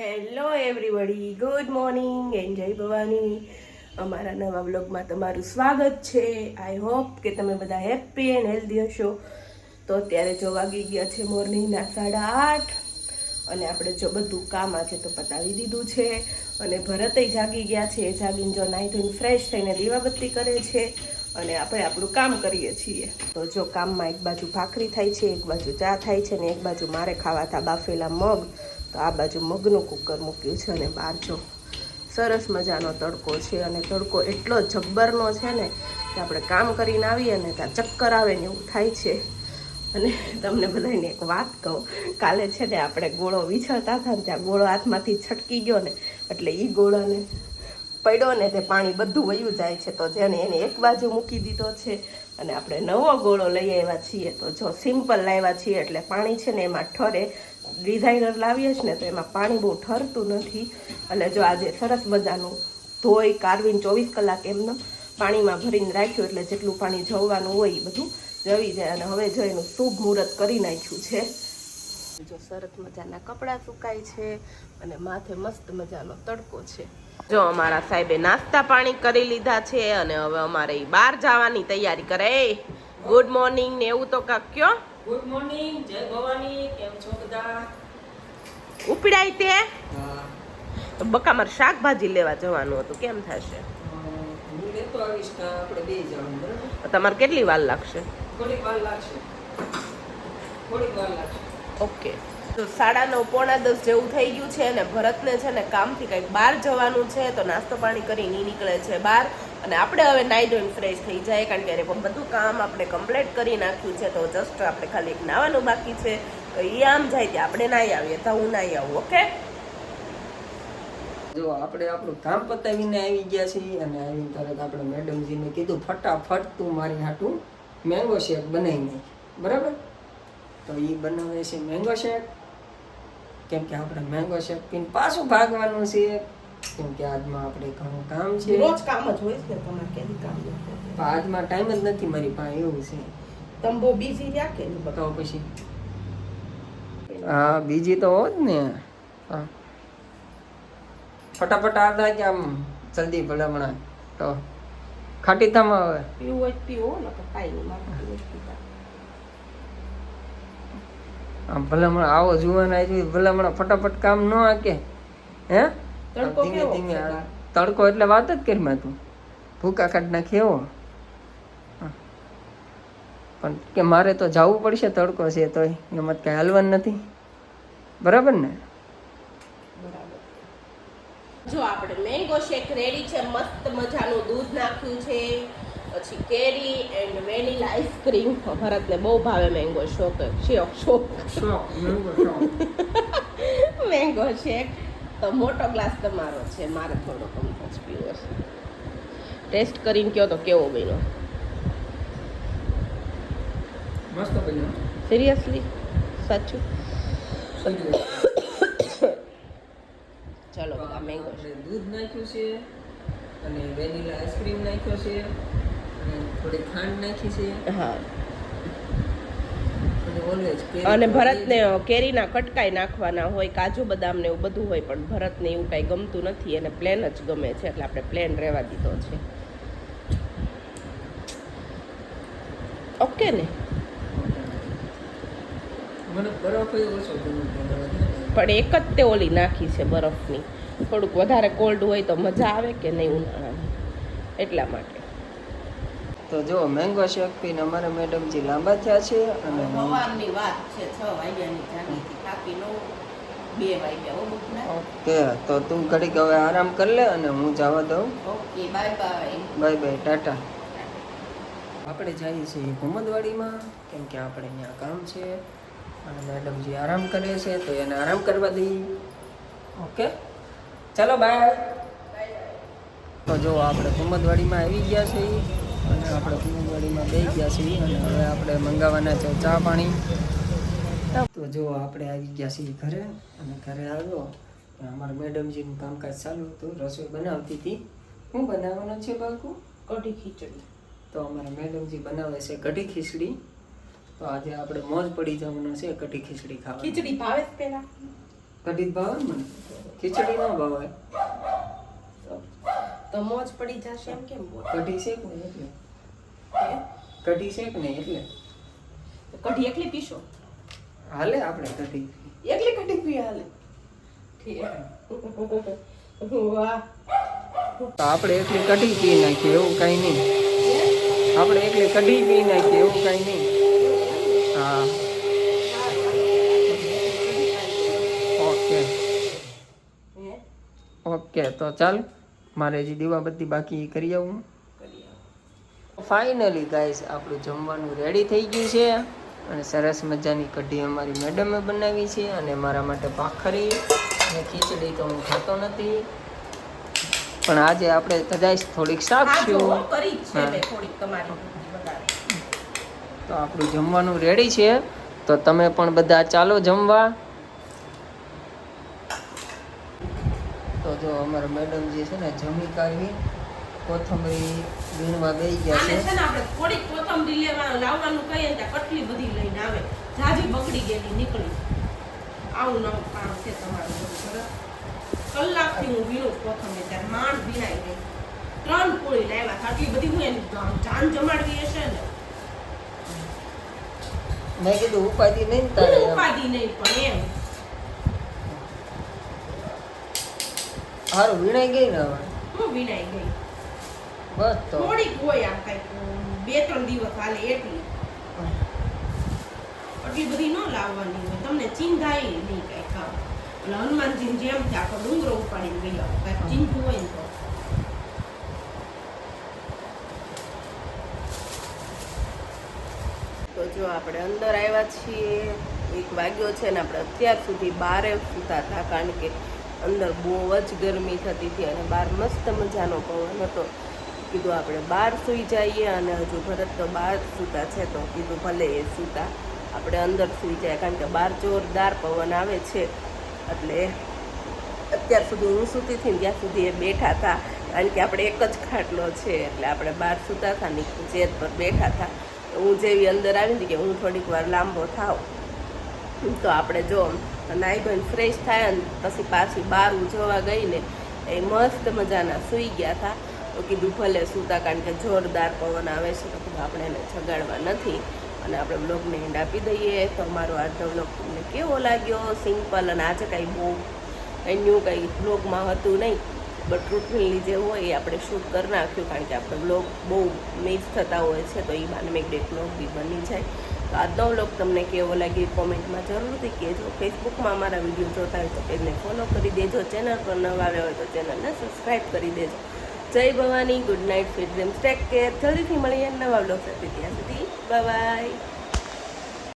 Hello everybody good morning એન્જય ભવાની અમારા નવા બ્લોગમાં તમારું સ્વાગત છે. આઈ હોપ કે તમે બધા હેપી એન્ડ હેલ્ધી હશો. તો અત્યારે જો વાગી ગયા છે મોર્નિંગના સાડા આઠ અને આપણે જો બધું કામ આજે તો પતાવી દીધું છે અને ભરતય જાગી ગયા છે. એ જાગીને જો નાહી ધોઈને ફ્રેશ થઈને દીવાબત્તી કરે છે અને આપણે આપણું કામ કરીએ છીએ. તો જો કામમાં એક બાજુ ભાખરી થાય છે, એક બાજુ ચા થાય છે ને એક બાજુ મારે ખાવા હતા બાફેલા મગ તો આ બાજુ મગનું કુકર મૂક્યું છે અને બહાર જો સરસ મજાનો તડકો છે અને તડકો એટલો જબ્બરનો છે ને કે આપણે કામ કરીને આવીએ ને ત્યાં ચક્કર આવે ને એવું થાય છે. અને તમને બધાને એક વાત કહું, કાલે છે ને આપણે ગોળો વિછળતા હતા ને ત્યાં ગોળો હાથમાંથી છટકી ગયો ને, એટલે એ ગોળાને પડ્યો ને તે પાણી બધું વયું જાય છે. તો જેને એને એક બાજુ મૂકી દીધો છે અને આપણે નવો ગોળો લઈ આવ્યા છીએ. તો જો સિમ્પલ લાવ્યા છીએ એટલે પાણી છે ને એમાં ઠરે ડિઝાઇનર લાવીએ છીએ ને તો એમાં પાણી બહુ ઠરતું નથી. એટલે જો આજે સરસ મજાનું ધોઈ કારવીને ચોવીસ કલાક એમને પાણીમાં ભરીને રાખ્યું એટલે જેટલું પાણી જવાનું હોય એ બધું જવી જાય. અને હવે જો એનું શુભ મુહૂર્ત કરી નાખ્યું છે. જો સરસ મજાના કપડાં સુકાય છે અને માથે મસ્ત મજાનો તડકો છે. જો અમારા સાહેબે નાસ્તા પાણી કરી લીધા છે અને હવે અમારે બહાર જવાની તૈયારી કરે. ગુડ મોર્નિંગ ને એવું તો કાક કયો? ગુડ મોર્નિંગ જય ભવાની કેમ છો બધા? ઉપડાય તે? તો બકા મારે શાકભાજી લેવા જવાનું હતું કેમ થશે? હું લેતો આવીશ ને આપણે બે જવાનું બરાબર? તમારે કેટલી વાર લાગશે? થોડીક વાર લાગશે. થોડીક વાર લાગશે. ઓકે. તો સાડા નવ, પોણા દસ જેવું થઈ ગયું છે અને ભરતને છે ને કામથી કંઈક બહાર જવાનું છે, તો નાસ્તો પાણી કરીને નીકળે છે બહાર. અને આપણે હવે નાઈ ધોઈને ફ્રેશ થઈ જાય, કારણ કે પણ બધું કામ આપણે કમ્પ્લીટ કરી નાખ્યું છે, તો જસ્ટ આપણે ખાલી એક નાવાનું બાકી છે. તો એ આમ જાય ત્યાં આપણે નાઈ આવીએ, તો હું નાઈ આવું ઓકે જો આપણે આપણું કામ પતાવીને આવી ગયા છીએ, અને આવીને તરત આપણે મેડમજીને કીધું, ફટાફટ તું મારી હાટું મેંગો શેક બનાવી નાખ. બરાબર? તો એ બનાવે છે મેંગો શેક કેમ કે આપણે મેંગો શેક પીને પાછું ભાગવાનું છે કેમ કે આજમાં આપણે ઘણું કામ છે. રોજ કામ જ હોય છે તમારે કેદી કામ પણ આજમાં ટાઈમ જ નથી મારી પાસે એવું છે. તમે બહુ બિઝી રહ્યા કે બતાવો પછી? હા બીજી તો હોત ને. હા. ફટાફટ આવતા કે આમ જલ્દી ભલામણા તો ખાટી થમ હવે. પીવું હોય પીવો ને તો કાંઈ નહીં આમ ભલામણ આવો જુવાન આવી ભલામણ ફટાફટ કામ ન આકે હે? તડકો ધીમે ધીમે? તડકો એટલે વાત જ કરી માં તું. ભૂકા કાઢ નાખી એવો પણ કે મારે તો જવું પડશે તડકો છે તોય એમાં કઈ હાલવાનું નથી. બરાબર ને? જો આપણે મેંગો શેક રેડી છે મસ્ત મજાનું દૂધ નાખ્યું છે. પછી કેરી એન્ડ વેનીલા આઈસ્ક્રીમ ભરતને બહુ ભાવે મેંગો શોક શોક શોક શોખ. મેંગો શોખ. મેંગો શેક તો મોટો ગ્લાસ તમારો છે. મારે થોડો કમ જ પીવો છે ટેસ્ટ કરીને કહો તો કેવો બન્યો? મસ્ત બન્યો. સિરિયસલી સાચું? ચલો બધા મેંગો છે. દૂધ નાખ્યું છે અને વેનીલા આઈસ્ક્રીમ નાખ્યો છે. થોડી ખાંડ નાખી છે. હા. અને ભરતને કેરીના કટકાઈ નાખવાના હોય કાજુ બદામ ને એવું બધું હોય પણ ભરતને એવું કાંઈ ગમતું નથી અને પ્લેન જ ગમે છે એટલે આપણે પ્લેન રહેવા દીધો છે. ઓકે ને? પણ એક જ તે ઓલી નાખી છે બરફની. થોડુંક વધારે કોલ્ડ હોય તો મજા આવે કે નહીં ઉનાળાની એટલા માટે. તો જો મેંગો શેક પીને અમારા મેડમજી લાંબા થયા છે અને સવારની વાત છે છ વાગ્યાની જાગીથી થાકી નો બે વાગ્યા ઓકે તો તું ઘડીક હવે આરામ કરી લે અને હું જવા દઉં. Okay bye bye. Bye bye tata. આપણે જઈએ છીએ ભમદવાડીમાં કેમ કે આપણે અહીંયા કામ છે. અને મેડમજી આરામ કરે છે તો એને આરામ કરવા દઈએ. ઓકે? ચાલો બાય. તો જો આપણે ઘુમદવાડીમાં આવી ગયા છીએ. આપણે ભમદવાડીમાં બેસી ગયા છીએ અને હવે આપણે મંગાવવાના છે ચા પાણી. તો જો આપણે આવી ગયા છીએ ઘરે અને ઘરે આવ્યો. અમારા મેડમજીનું કામકાજ ચાલુ હતું રસોઈ બનાવતી હતી. શું બનાવવાનું છે બાળકો? કઢી ખીચડી. તો અમારા મેડમજી બનાવે છે કઢી ખીચડી. તો આજે આપણે મોજ પડી જવાનો છે કઢી ખીચડી ખાવા ખીચડી ભાવે પેલા? કઢી જ ભાવે મને? ખીચડી ન ભાવે. તો- તો મોજ પડી જશે એમ કેમ કઢી છે ને એટલે છે કઢી શેક ને એટલે કઢી એકલી પીશો? હાલે આપણે કઢી. એકલી કઢી પી હાલે. તો આપણે એકલી કઢી પી નાખીએ એવું કાંઈ નહીં. આપણે એકલી કઢી પી નાખીએ એવું કાંઈ નહીં. હા. ઓકે. ઓકે તો ચાલ. મારે હજી દીવા બધી બાકી કરી આવો. ફાઇનલી ગાઈઝ આપણું જમવાનું રેડી થઈ ગયું છે. અને સરસ મજાની કઢી અમારી મેડમે બનાવી છે અને મારા માટે ભાખરી અને ખીચડી તો હું ખાતો નથી. પણ આજે આપણે કદાચ થોડીક શાકશું. તો આપણું જમવાનું રેડી છે. તો તમે પણ બધા ચાલો જમવા. તો જો અમારા મેડમ જે છે ને જમી કાઢી કોથમરી વીણવા બેસી ગયા છે. છે ને આપણે થોડીક કોથમરી લેવા લાવવાનું કહીએ ત્યાં કટલી બધી લઈને આવે. જાજી બગડી ગયેલી નીકળી. આવું નવું કામ છે તમારું બધું સરસ કલાકથી હું વીણું કોથમરી ત્યારે માંડ વીણાઈ ગઈ. ત્રણ પૂળી લાવ્યા આટલી બધી હું એની જાન જમાડવી હશે ને? મેં કીધું ઉપાધિ નહીં તારે ઉપાધિ નહીં પણ એમ. હારું વીણાઈ ગઈ ને હવે? હું વીણાઈ ગઈ. બસ તો થોડીક હોય આમ કંઈક બે ત્રણ દિવસ હાલે એટલી. આટલી બધી ન લાવવાની હોય. તમને ચિંતાય નહીં કઈ ખાવ એટલે હનુમાનજી જેમ છે આખો ડુંગરો ઉપાડીને ગયો કઈ ચિંતું હોય ને તો. તો જો આપણે અંદર આવ્યા છીએ એક વાગ્યો છે ને આપણે અત્યાર સુધી બારે સૂતા હતા કારણ કે અંદર બહુ જ ગરમી થતી હતી અને બહાર મસ્ત મજાનો પવન હતો. કીધું આપણે બહાર સૂઈ જઈએ અને હજુ ભરત તો બહાર સૂતા છે તો કીધું ભલે એ સૂતા. આપણે અંદર સૂઈ જાય કારણ કે બહાર જોરદાર પવન આવે છે. એટલે અત્યાર સુધી હું સૂતી હતી ત્યાં સુધી એ બેઠા હતા. કારણ કે આપણે એક જ ખાટલો છે, એટલે આપણે બહાર સૂતા હતા ને ચેર પર બેઠા હતા. હું જેવી અંદર આવી હતી કે હું થોડીક વાર લાંબો થાવ તો આપણે જો નાઈ ધોઈને ફ્રેશ થાય ને પછી પાછી બહાર ઉજવવા ગઈ ને, એ મસ્ત મજાના સૂઈ ગયા હતા. તો કીધું ભલે સૂતા, કારણ કે જોરદાર પવન આવે છે તો કીધું આપણે એને જગાડવા નથી. અને આપણે બ્લોગને એન્ડ આપી દઈએ. તો અમારો આજનો બ્લોગ તમને કેવો લાગ્યો? સિમ્પલ અને આજે કાંઈ બહુ કંઈ ન્યૂ કંઈ બ્લોગમાં હતું નહીં. બટ રૂટીનલી જે હોય એ આપણે શૂટ કરી નાખ્યું, કારણ કે આપણે બ્લોગ બહુ મિસ થતા હોય છે, તો એ બાને મેં એક બ્લોગ બી બની જાય. તો આજનો બ્લોગ તમને કેવો લાગ્યો કોમેન્ટમાં જરૂરથી કહેજો. ફેસબુકમાં અમારા વીડિયો જોતા હોય તો પેજને ફોલો કરી દેજો. ચેનલ પર નવા આવ્યા હોય તો ચેનલને સબસ્ક્રાઈબ કરી દેજો. જય Bhavani, good night sweet dreams take care જલ્દીથી મળીએ નવા બ્લોગ સાથે. ત્યાં સુધી બાય